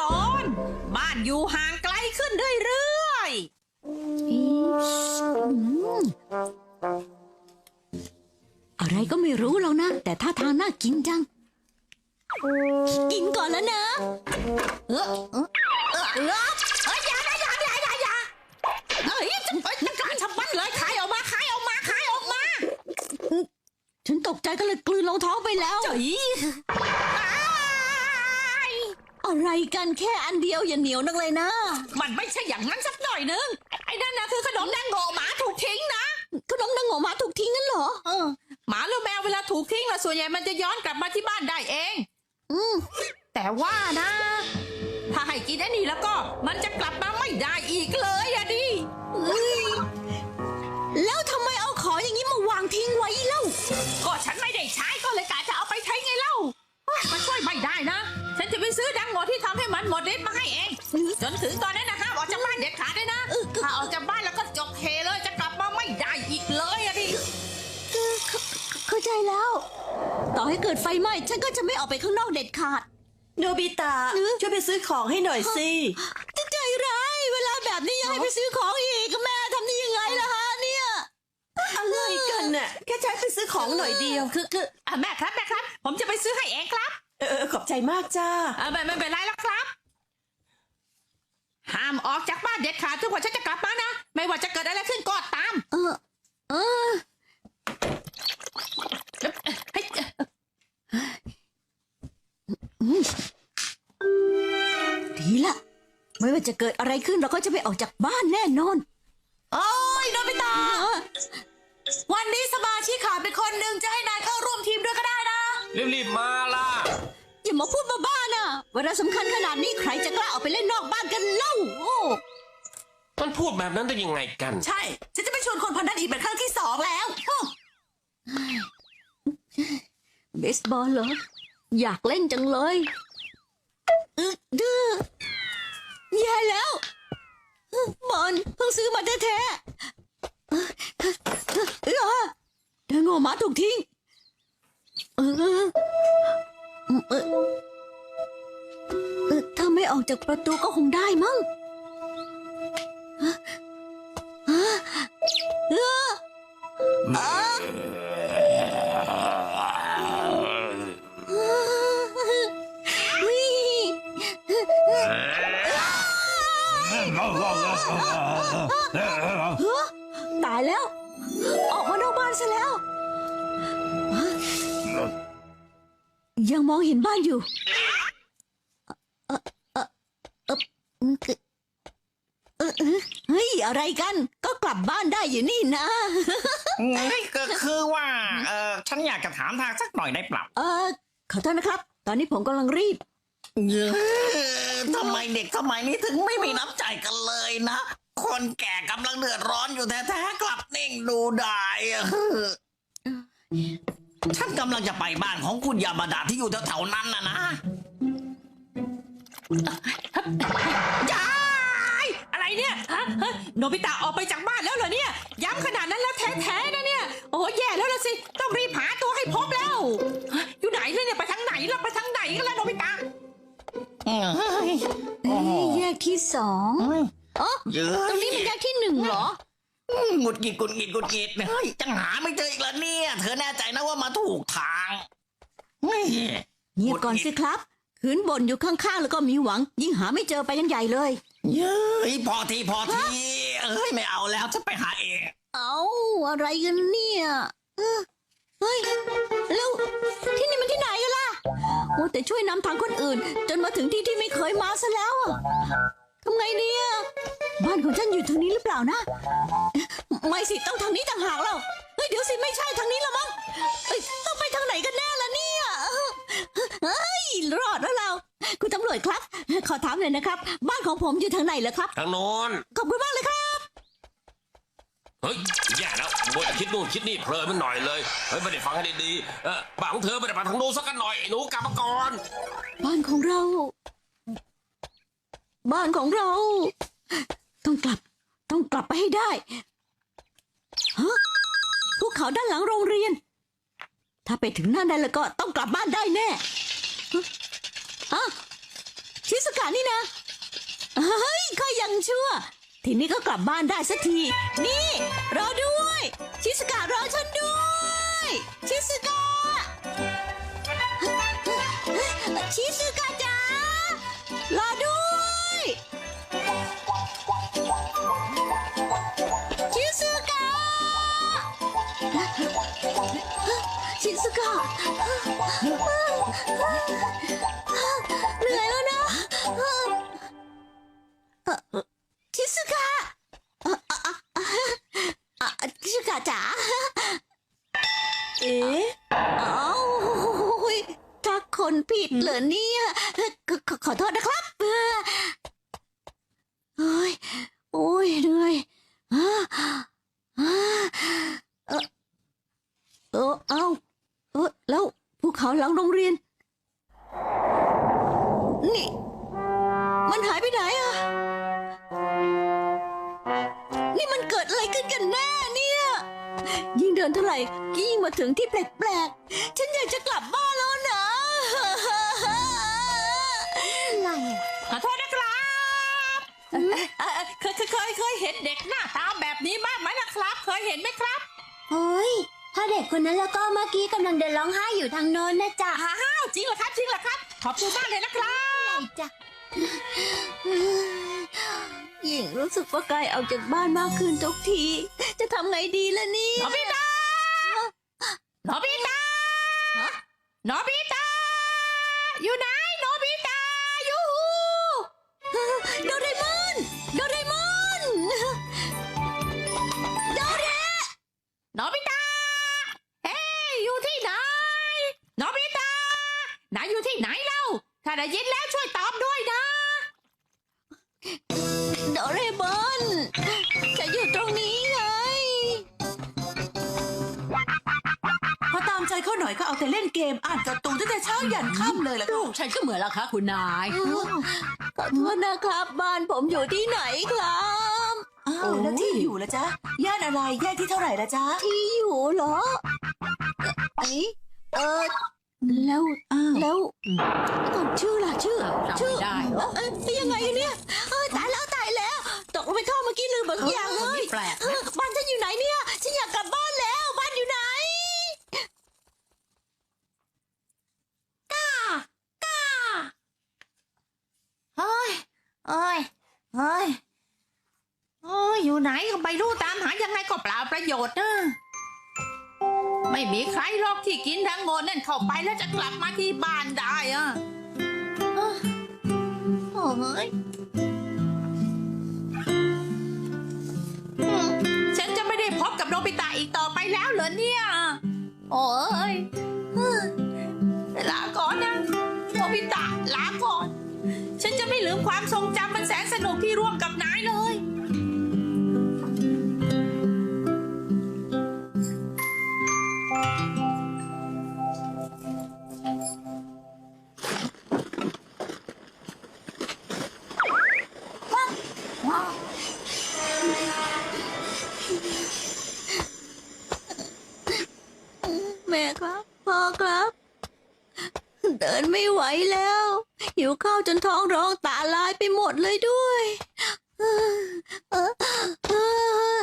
ตอน บ้านอยู่ห่างไกลขึ้นเรื่อยอีอืมอะไรก็ไม่รู้หรอกนะ แต่ท่าทางน่ากินจัง กินก่อนแล้วนะๆเออเออเออเออเอ้ยอย่านะอย่าอย่าอย่าอย่าเอ้ยจะเอ้ยจะกล้ารชะมัดเลยขายออกมาขายออกมาขายออกมาฉันตกใจก็เลยกลืนลงท้องไปแล้วเจ๋ยอ้าย อะไรกันแค่อันเดียวอย่าเหนียวนักเลยนะ มันไม่ใช่อย่างนั้นสักหน่อยนึง ไอ้นั่นนะคือขนมแดงโง่หมาถูกทิ้งนะ ขนมนางโงหมาถูกทิ้งงั้นเหรอ เออ หมาหรือแมวเวลาถูกทิ้งละส่วนใหญ่มันจะย้อนกลับมาที่บ้านได้เอง อืม แต่ว่านะ ถ้าให้กินไอ้นี่แล้วก็ มันจะกลับมาไม่ได้อีกเลยอะดิเอ้ยแล้วทำไมเอาของอย่างนี้มาวางทิ้งไว้เล่า ก็ฉันไม่ได้ใช้ก็เลยกะจะเอาไปใช้ไงเล่ามันช่วยไม่ได้นะฉั นจะไปซื้อดังโงที่ทำให้มันหมดฤทธิ์มาให้เอง จนถึงตอนนั้นนะห้ามออกจากบ้านเด็ดขาดเลยนะถ้าออกจากบ้านแล้วก็จบเฮเลยจะกลับมาไม่ได้อีกเลยอะดิ เข้าใจแล้ว ต่อให้เกิดไฟไหม้ฉันก็จะไม่ออกไปข้างนอกเด็ดขาด โนบิตะเออ ช่วยไปซื้อของให้หน่อยสิใจร้ายเวลาแบบนี้ยังให้ไปซื้อของอีกแม่ทำได้ยังไงล่ะฮะเนี่ย อะไรกันน่ะแค่ใช้ไปซื้อของหน่อยเดียว คือคืออะแม่ครับแม่ครับ ผมจะไปซื้อให้เองครับ เออเออขอบใจมากจ้าอะไม่ไม่เป็นไรแล้วครับ ห้ามออกจากบ้านเด็ดขาดจนกว่าฉันจะกลับมานะ ไม่ว่าจะเกิดอะไรขึ้นก็ตาม เออ เออ เฮ้ยดีละ ไม่ว่าจะเกิดอะไรขึ้นเราก็จะไม่ออกจากบ้านแน่นอน โอ้ยโนบิตะเออวันนี้สมาชิกขาดเป็นคนหนึ่งจะให้นายเข้าร่วมทีมด้วยก็ได้นะ รีบๆมาล่ะ อย่ามาพูดบ้าๆนะเวลาสำคัญขนาดนี้ใครจะกล้าออกไปเล่นนอกบ้านกันเล่าโอ้มันพูดแบบนั้นได้ยังไงกัน ใช่ ฉันจะไปชวนคนพนันอีกเป็นครั้งที่สองแล้วอ้อเบสบอลเหรอ อยากเล่นจังเลยอึกดื้อแย่แล้วบอลเพิ่งซื้อมาแท้ๆเออเออเดงโง่หมาถูกทิ้งเออ เออเออถ้าไม่ออกจากประตูก็คงได้มั้งฮะฮะเออเออตายแล้ว ออกมานอกบ้านซะแล้ว ยังมองเห็นบ้านอยู่เออเออเออเออเออเฮ้ย อะไรกัน ก็กลับบ้านได้อยู่นี่นะนี่ก็คือว่า เออฉันอยากจะถามทางสักหน่อยได้เปล่าเออขอโทษนะครับ ตอนนี้ผมกำลังรีบเออทำไมเด็กสมัยนี้ถึงไม่มีน้ำใจกันเลยนะ คนแก่กำลังเดือดร้อนอยู่แท้ๆกลับนิ่งดูได้อะ ฉันกำลังจะไปบ้านของคุณยามาดาที่อยู่แถวๆนั้นนะนะยายอะไรเนี่ยฮะฮะโนบิตะออกไปจากบ้านแล้วเหรอเนี่ย ย้ำขนาดนั้นแล้วแท้ๆนะเนี่ย โอ้แย่แล้วละสิ ต้องรีบหาตัวให้พบแล้วฮะอยู่ไหนเลยเนี่ยไปทางไหนล่ะไปทางไหนกันล่ะโนบิตะเอ้ยเอ้ยแยกที่สองอ๋อเยอตรงนี้เป็นแยกที่หนึ่งเหรอ หงุดหงิดกุดหงิดกุดหงิดเฮ้ยจังหาไม่เจออีกแล้วเนี่ย เธอแน่ใจนะว่ามาถูกทางเฮ้ยเงียบก่อนสิครับขืนบ่นอยู่ข้างๆแล้วก็มีหวัง ยิ่งหาไม่เจอไปกันใหญ่เลย เย้ยพอทีพอทีเอ้ยไม่เอาแล้วจะไปหาเอง เอาอะไรกันเนี่ยเออเฮ้ยแล้วที่นี่มันที่ไหนกันล่ะโอ้แต่ช่วยนำทางคนอื่น จนมาถึงที่ที่ไม่เคยมาซะแล้วอะทำไงเนี่ย บ้านของฉันอยู่ทางนี้หรือเปล่านะ ไม่สิต้องทางนี้ต่างหากแล้วเฮ้ยเดี๋ยวสิไม่ใช่ทางนี้ละมั้งเอ้ยต้องไปทางไหนกันแน่ล่ะเนี่ยเฮ้ยรอดแล้วเรา คุณตำรวจครับ ขอถามหน่อยนะครับ บ้านของผมอยู่ทางไหนเหรอครับ ทางโน้น ขอบคุณมากเลยครับ เฮ้ยแย่แล้วมัวแต่คิดนู่นคิดนี่เพลินมันหน่อยเลย เฮ้ยไม่ได้ฟังให้ดีๆเออบ้านของเธอไม่ได้ไปทางโน้นสักกันหน่อยหนูกลับมาก่อน บ้านของเรา บ้านของเรา ต้องกลับ ต้องกลับไปให้ได้ฮะภูเขาด้านหลังโรงเรียน ถ้าไปถึงนั่นได้แล้วก็ต้องกลับบ้านได้แน่ฮะชิสกะนี่นะเฮ้ยก็ยังชั่ว ทีนี้ก็กลับบ้านได้สักที นี่ รอด้วย ชิสกะรอฉันด้วย ชิส เหนื่อยแล้วนะเอ่อชิสกะชิสกะจ๋าเอ๊ะเอ้าทักคนผิดเหรอเนี่ย ขอโทษนะครับ เคยเคยเคยเห็นเด็กหน้าตาแบบนี้บ้างไหมล่ะครับ เคยเห็นไหมครับเฮ้ยถ้าเด็กคนนั้นแล้วก็เมื่อกี้กำลังเดินร้องไห้อยู่ทางโน้นนะจ๊ะอ้าวจริงเหรอครับจริงเหรอครับ ขอบคุณมากเลยนะครับจ้ะยิ่งรู้สึกว่าไกลออกจากบ้านมากขึ้นทุกที จะทำไงดีล่ะเนี่โนยบิตะโนบิตะโนบิตะอยู่ นายอยู่ที่ไหนเล่า ถ้าได้ยินแล้วช่วยตอบด้วยนะ โดเรมอนจะอยู่ตรงนี้ไง พอตามใจเขาหน่อยก็เอาแต่เล่นเกมอ่านการ์ตูนตั้งแต่เช้ายันค่ำเลยล่ะลูกฉันก็เหมือนละคะคุณนาย ขอโทษนะครับ บ้านผมอยู่ที่ไหนครับ อ้าวแล้วที่อยู่ละจ๊ะ ย่านอะไร ย่านที่เท่าไหร่ละจ๊ะ ที่อยู่เหรอเอ้ยเออ แล้วอ้าวแล้วก็ชื่อล่ะชื่อจำชื่อไม่ได้เหรอ เอ้ยยังไงเนี่ยเอ้ยตายแล้วตายแล้ว ตกลงไปท่อเมื่อกี้ลืมบางอย่างเลยแปลกเออบ้านฉันอยู่ไหนเนี่ย ฉันอยากกลับบ้านแล้ว บ้านอยู่ไหน เฮ้ยเอ้ยเฮ้ยเอ้ย อยู่ไหนก็ไม่รู้ตามหายังไงก็เปล่าประโยชน์นะ ไม่มีใครหรอกที่กินทั้งโงนนั่นเข้าไปแล้วจะกลับมาที่บ้านได้อะเอ้ยโอ้ยอืมฉันจะไม่ได้พบกับโนบิตะอีกต่อไปแล้วเหรอเนี่ย โอ้ยเฮ้ยลาก่อนนะโนบิตะลาก่อน ฉันจะไม่ลืมความทรงจำมันแสนสนุกที่ร่วมกับนายเลย ดินไม่ไหวแล้วหิวข้าวจนท้องร้องตาลายไปหมดเลยด้วยเออเออเออ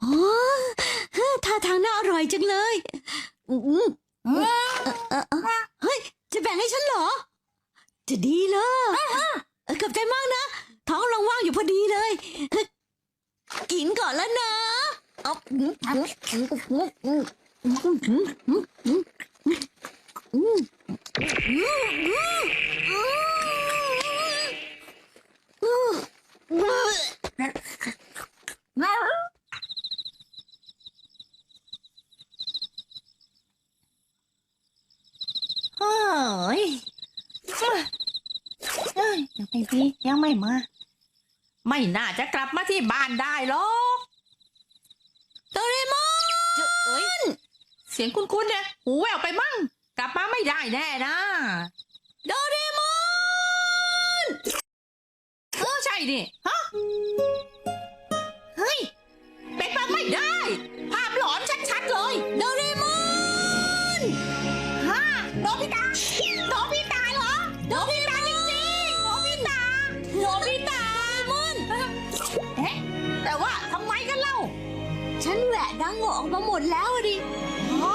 โอ้ท่าทางน่าอร่อยจังเลยอืมเออเออเออเฮ้ย จะแบ่งให้ฉันเหรอ จะดีเลย ดีเลย กินก่อนแล้วนะเอาเฮ้ยเฮ้ยเฮ้ยยังไม่ดียังไม่มา ไม่น่าจะกลับมาที่บ้านได้หรอกโดเรมอนเจ้าเอ้ยเสียงคุ้นๆเนี่ยหูแววไปมั่ง กลับมาไม่ได้แน่นะโดเรมอนเออใช่ดิฮะ งออกมาหมดแล้วอะดิอ๋อ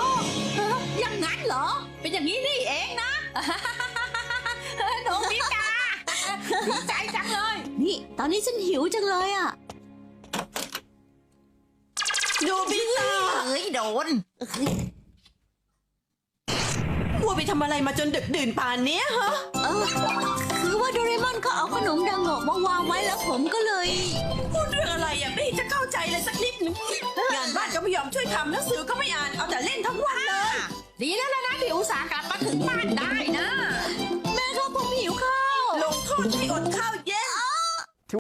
เอออย่างนั้นเหรอ เป็นอย่างนี้นี่เองนะ โนบิตะดีใจจังเลย นี่ ตอนนี้ฉันหิวจังเลยอะ โนบิตะเอ้ยโดนมัว ไปทำอะไรมาจนดึกดื่นป่านนี้ยฮะเออคือว่าโดเรมอนเขาเอาขนมดังโงะมาวางไว้แล้วผมก็เลย พูดเรื่องอะไรอย่าไม่เจะเข้าใจเลยสักนิดนึงงานบ้านก็ไม่ยอมช่วยทำหนังสือก็ไม่อ่านเอาแต่เล่นทั้งวันเลยดีแล้วล่ะนะที่อุตส่าห์กลับมาถึงบ้านได้นะ แม่ครับผมหิวข้าวลงโทษให้อดข้าว